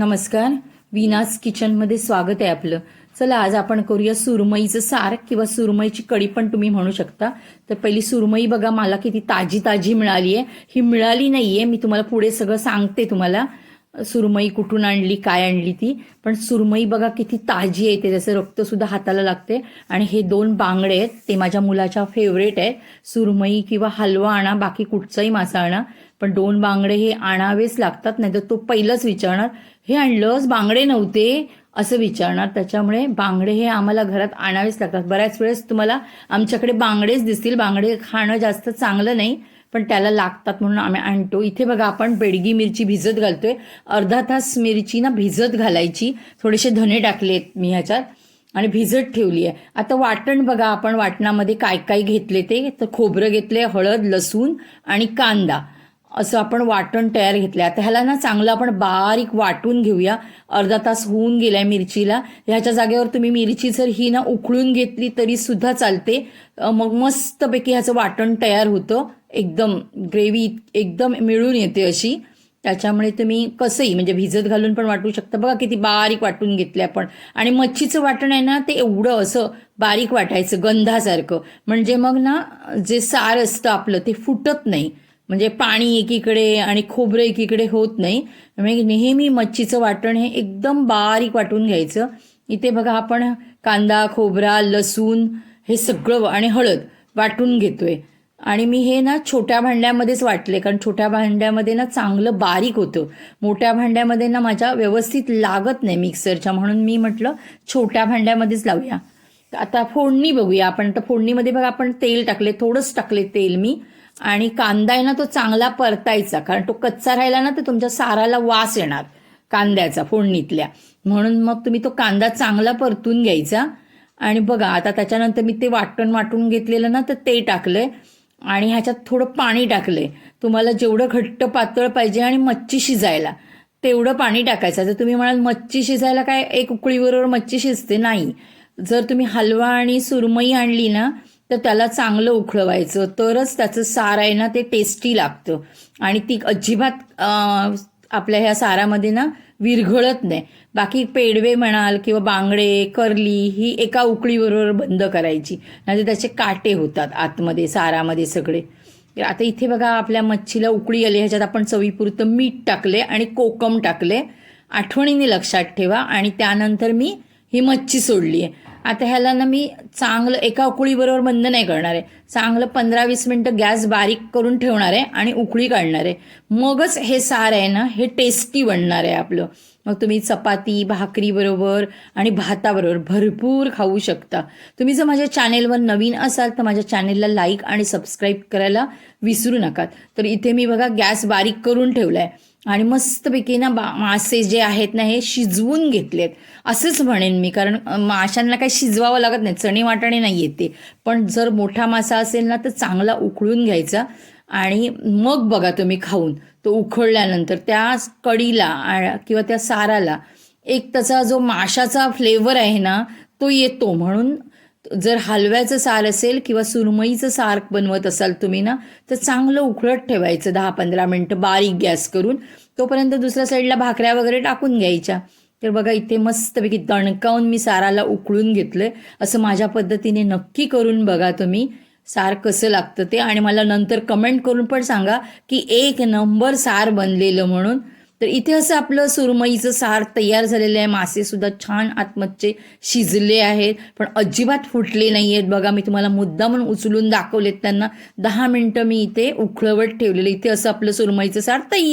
नमस्कार. विनास किचनमध्ये स्वागत आहे आपलं. चला आज आपण करूया सुरमईचं सार किंवा सुरमईची कढी पण तुम्ही म्हणू शकता. तर पहिली सुरमई बघा मला किती ताजी ताजी मिळाली आहे ही मिळाली नाहीये मी तुम्हाला पुढे सगळं सांगते तुम्हाला. सुरमई कुठून आणली काय आणली ती. पण सुरमई बघा किती ताजी आहे ते त्याचं रक्तसुद्धा हाताला लागते. आणि हे दोन बांगडे आहेत ते माझ्या मुलाच्या फेवरेट आहेत. सुरमई किंवा हलवा आणा बाकी कुठचाही मासा आणा. पण दोन बांगडे हे आणावेच लागतात नाही तर तो पहिलंच विचारणार हे आणलंच बांगडे नव्हते. असं विचारणार. त्याच्यामुळे बांगडे हे आम्हाला घरात आणावेच लागतात. बऱ्याच वेळेस तुम्हाला आमच्याकडे बांगडेच दिसतील. बांगडे खाणं जास्त चांगलं नाही पण त्याला लागतात म्हणून आम्ही आणतो. इथे बघा आपण बेडगी मिरची भिजत घालतोय. अर्धा तास मिरची ना भिजत घालायची. थोडेसे धने टाकलेत मी ह्याच्यात आणि भिजत ठेवली आहे. आता वाटण बघा आपण वाटणामध्ये काय काय घेतले ते. तर खोबरं घेतले हळद लसूण आणि कांदा. असं आपण वाटण तयार घेतलं आता ह्याला ना चांगलं आपण बारीक वाटून घेऊया. अर्धा तास होऊन गेलाय मिरचीला. ह्याच्या जागेवर तुम्ही मिरची जर ही ना उकळून घेतली तरी सुद्धा चालते. मग मस्तपैकी ह्याचं वाटण तयार होतं. एकदम ग्रेव्ही एकदम मिळून येते अशी. त्याच्यामुळे तुम्ही कसंही म्हणजे भिजत घालून पण वाटू शकता. बघा किती बारीक वाटून घेतले आपण. आणि मच्छीचं वाटण आहे ना ते एवढं असं बारीक वाटायचं गंधासारखं. म्हणजे मग ना जे सार असतं आपलं ते फुटत नाही. म्हणजे पाणी एकीकडे आणि खोबरं एकीकडे होत नाही. म्हणजे नेहमी मच्छीचं वाटण हे एकदम बारीक वाटून घ्यायचं. इथे बघा आपण कांदा खोबरा लसूण हे सगळं आणि हळद वाटून घेतोय. आणि मी हे ना छोट्या भांड्यामध्येच वाटले कारण छोट्या भांड्यामध्ये ना चांगलं बारीक होतं. मोठ्या भांड्यामध्ये ना माझ्या व्यवस्थित लागत नाही मिक्सरच्या म्हणून मी म्हटलं छोट्या भांड्यामध्येच लावूया. आता फोडणी बघूया आपण. तर फोडणीमध्ये बघा आपण तेल टाकले थोडंच टाकले तेल मी. आणि कांदा आहे ना तो चांगला परतायचा कारण तो कच्चा राहिला ना तर तुमच्या साराला वास येणार कांद्याचा फोडणीतल्या. म्हणून मग तुम्ही तो कांदा चांगला परतून घ्यायचा. आणि बघा आता त्याच्यानंतर मी ते वाटण वाटून घेतलेलं ना तर ते टाकलंय. आणि ह्याच्यात थोडं पाणी टाकलंय. तुम्हाला जेवढं घट्ट पातळ पाहिजे आणि मच्छी शिजायला तेवढं पाणी टाकायचं. जर तुम्ही म्हणाल मच्छी शिजायला काय एक उकळीबरोबर मच्छी शिजते नाही. जर तुम्ही हलवा आणि सुरमई आणली ना तर त्याला चांगलं उखळवायचं. तरच त्याचं सार आहे ना ते टेस्टी लागतं. आणि ती अजिबात आपल्या ह्या सारामध्ये ना विरघळत नाही. बाकी पेडवे म्हणाल किंवा बांगडे करली ही एका उकळीबरोबर बंद करायची. नाही त्याचे काटे होतात आतमध्ये सारामध्ये सगळे. तर आता इथे बघा आपल्या मच्छीला उकळी आली ह्याच्यात आपण चवीपुरतं मीठ टाकले आणि कोकम टाकले. आठवणीने लक्षात ठेवा आणि त्यानंतर मी ही मच्छी सोडली आहे आता ह्याला ना मी चांगलं एका उकळीबरोबर बंद नाही करणार आहे. चांगलं पंधरा वीस मिनटं गॅस बारीक करून ठेवणार आहे आणि उकळी काढणार आहे. मगच हे सार आहे ना हे टेस्टी बनणार आहे आपलं. मग तुम्ही चपाती भाकरीबरोबर आणि भाताबरोबर भरपूर खाऊ शकता. तुम्ही जर माझ्या चॅनेलवर नवीन असाल तर माझ्या चॅनेलला लाईक आणि सबस्क्राईब करायला विसरू नका. तर इथे मी बघा गॅस बारीक करून ठेवला आहे आणि मस्तपैकी ना बा मासे जे आहेत ना हे शिजवून घेतलेत. असंच म्हणेन मी कारण माशांना काही शिजवावं लागत नाही चणे वाटणे नाही येते. पण जर मोठा मासा असेल ना तर चांगला उकळून घ्यायचा आणि मग बघा तुम्ही खाऊन. तो उकळल्यानंतर त्या कडीला किंवा त्या साराला एक त्याचा जो माशाचा फ्लेवर आहे ना तो येतो. म्हणून जर हलव्याचं सार असेल किंवा सुरमईचं सार बनवत असाल तुम्ही ना तर चांगलं उकळत ठेवायचं दहा पंधरा मिनटं बारीक गॅस करून. तोपर्यंत दुसऱ्या साईडला भाकऱ्या वगैरे टाकून घ्यायच्या. तर बघा इथे मस्तपैकी दणकावून मी साराला उकळून घेतलंय. असं माझ्या पद्धतीने नक्की करून बघा तुम्ही सार कसं लागतं ते. आणि मला नंतर कमेंट करून पण सांगा की एक नंबर सार बनलेलं म्हणून. तर इथे असं आपलं सुरमईचं सार तयार झालेलं आहे. मासे सुद्धा छान आतमधचे शिजले आहेत. पण अजिबात फुटले नाही आहेत बघा मी तुम्हाला मुद्दा म्हणून उचलून दाखवलेत त्यांना. दहा मिनटं मी इथे उखळवत ठेवलेलं इथे असं आपलं सुरमईचं सार तयार